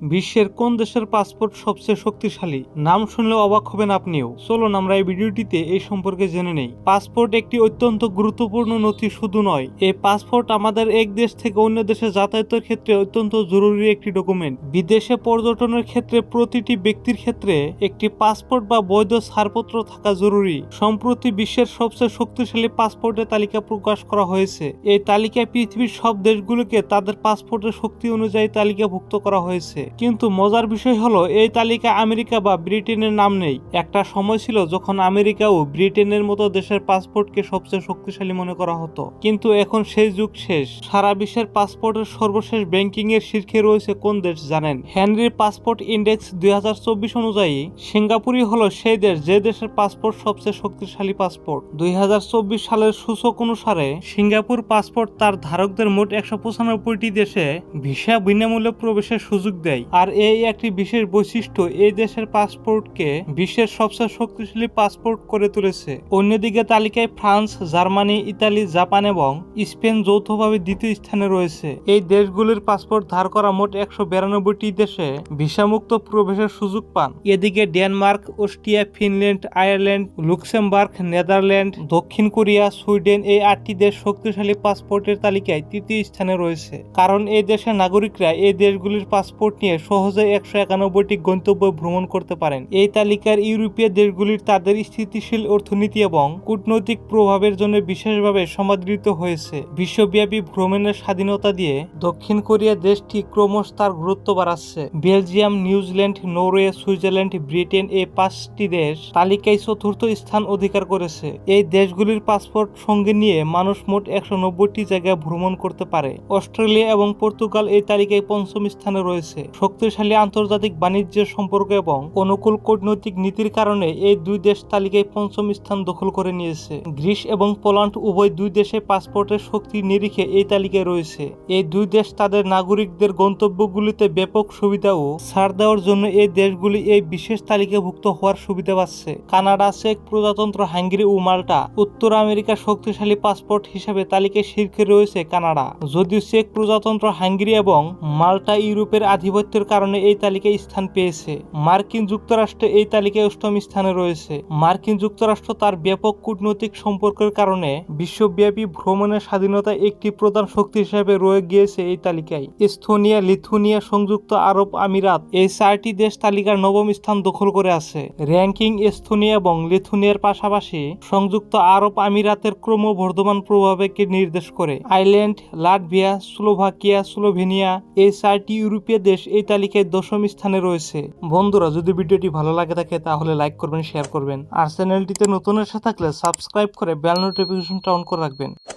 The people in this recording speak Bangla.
বিশ্বের কোন দেশের পাসপোর্ট সবচেয়ে শক্তিশালী? নাম শুনলে অবাক হবেন আপনিও। চলুন আমরা এই ভিডিওটিতে এই সম্পর্কে জেনে নেই। পাসপোর্ট একটি অত্যন্ত গুরুত্বপূর্ণ নথি শুধু নয়, এই পাসপোর্ট আমাদের এক দেশ থেকে অন্য দেশে যাতায়াতের ক্ষেত্রে অত্যন্ত জরুরি একটি ডকুমেন্ট বিদেশে পর্যটনের ক্ষেত্রে প্রতিটি ব্যক্তির ক্ষেত্রে একটি পাসপোর্ট বা বৈধ ছাড়পত্র থাকা জরুরি। সম্প্রতি বিশ্বের সবচেয়ে শক্তিশালী পাসপোর্টের তালিকা প্রকাশ করা হয়েছে। এই তালিকায় পৃথিবীর সব দেশগুলোকে তাদের পাসপোর্টের শক্তি অনুযায়ী তালিকাভুক্ত করা হয়েছে। কিন্তু মজার বিষয় হলো, এই তালিকা আমেরিকা বা ব্রিটেনের নাম নেই। একটা সময় ছিল যখন আমেরিকা ও ব্রিটেনের মতো দেশের পাসপোর্টকে সবচেয়ে শক্তিশালী মনে করা হতো। কিন্তু এখন সেই যুগ শেষ। সারা বিশ্বের পাসপোর্টের সর্বশেষ ব্যাংকিং এর শীর্ষে রয়েছে কোন দেশ জানেন? হেনরির পাসপোর্ট ইন্ডেক্স দুই হাজার চব্বিশ অনুযায়ী, সিঙ্গাপুরই হলো সেই দেশ যে দেশের পাসপোর্ট সবচেয়ে শক্তিশালী পাসপোর্ট। দুই হাজার চব্বিশ সালের সূচক অনুসারে, সিঙ্গাপুর পাসপোর্ট তার ধারকদের মোট একশো দেশে ভিসা বিনামূল্যে প্রবেশের সুযোগ দেয়। আর এই একটি বিশেষ বৈশিষ্ট্য, এই দেশের পাসপোর্টকে বিশ্বের সবচেয়ে শক্তিশালী পাসপোর্ট করে তুলেছে। অন্যদিকে তালিকায় ফ্রান্স, জার্মানি, ইতালি, জাপান এবং স্পেন যৌথভাবে দ্বিতীয় স্থানে রয়েছে। এই দেশগুলির পাসপোর্ট ধার করা মোট একশো বিরানব্বইটি দেশে ভিসামুক্ত প্রবেশের সুযোগ পান। এদিকে Denmark, Austria, Finland, Ireland, Luxembourg, Netherland, দক্ষিণ কোরিয়া, সুইডেন এই আটটি দেশ শক্তিশালী পাসপোর্টের তালিকায় তৃতীয় স্থানে রয়েছে। কারণ এই দেশের নাগরিকরা এই দেশগুলির পাসপোর্ট নিয়ে সহজে একশো একানব্বইটি গন্তব্য ভ্রমণ করতে পারেন। এই তালিকার ইউরোপীয় দেশগুলির তাদের স্থিতিশীল অর্থনীতি এবং কূটনৈতিক প্রভাবের জন্য বিশেষভাবে সমাদৃত হয়েছে। বিশ্বব্যাপী ভ্রমণের স্বাধীনতা দিয়ে দক্ষিণ কোরিয়া দেশটি ক্রমশ তার গুরুত্ব বাড়াচ্ছে। Belgium, New Zealand, Norway, Switzerland, Britain এই পাঁচটি দেশ তালিকায় চতুর্থ স্থান অধিকার করেছে। এই দেশগুলির পাসপোর্ট সঙ্গে নিয়ে মানুষ মোট একশো নব্বইটি জায়গায় ভ্রমণ করতে পারে। অস্ট্রেলিয়া এবং পর্তুগাল এই তালিকায় পঞ্চম স্থানে রয়েছে। শক্তিশালী আন্তর্জাতিক বাণিজ্য সম্পর্ক এবং অনুকূল কূটনৈতিক নীতির কারণে এই দুই দেশ তালিকায় পঞ্চম স্থান দখল করে নিয়েছে। গ্রিস এবং পোল্যান্ড উভয় দুই দেশে পাসপোর্টের শক্তির নিরিখে এই তালিকায় রয়েছে। এই দুই দেশ তাদের নাগরিকদের গন্তব্যগুলিতে ব্যাপক সুবিধা ও ছাড় দেওয়ার জন্য এই দেশগুলি এই বিশেষ তালিকাভুক্ত হওয়ার সুবিধা পাচ্ছে। কানাডা, চেক, প্রজাতন্ত্র, হাঙ্গেরি ও মাল্টা উত্তর আমেরিকার শক্তিশালী পাসপোর্ট হিসেবে তালিকায় শীর্ষে রয়েছে কানাডা। যদিও চেক, প্রজাতন্ত্র, হাঙ্গেরি এবং মাল্টা ইউরোপের আধিপত্যের কারণে এই তালিকায় স্থান পেয়েছে। মার্কিন যুক্তরাষ্ট্র এই তালিকায় অষ্টম স্থানে রয়েছে। মার্কিন যুক্তরাষ্ট্র তার ব্যাপক কূটনৈতিক সম্পর্কের কারণে বিশ্বব্যাপী ভ্রমণের স্বাধীনতা একটি প্রধান শক্তি হিসেবে রয়ে গিয়েছে এই তালিকায়। এস্তোনিয়া, লিথুনিয়া সংযুক্ত আরব আমিরাত এই চারটি দেশ তালিকার নবম স্থান দখল করে আছে। র্যাঙ্কিং এস্তোনিয়া এবং লিথুনিয়ার পাশাপাশি সংযুক্ত আরব আমিরাতের ক্রমবর্ধমান প্রভাবকে নির্দেশ করে। আইল্যান্ড লাটভিয়া, স্লোভাকিয়া, স্লোভেনিয়া এই চারটি ইউরোপীয় দেশ এই তালিকায় দশম স্থানে রয়েছে। বন্ধুরা, যদি ভিডিওটি ভালো লাগে থাকে, তাহলে লাইক করবেন শেয়ার করবেন। আর চ্যানেলটিতে নতুন এসে থাকলে সাবস্ক্রাইব করে বেল নোটিফিকেশনটা অন করে রাখবেন।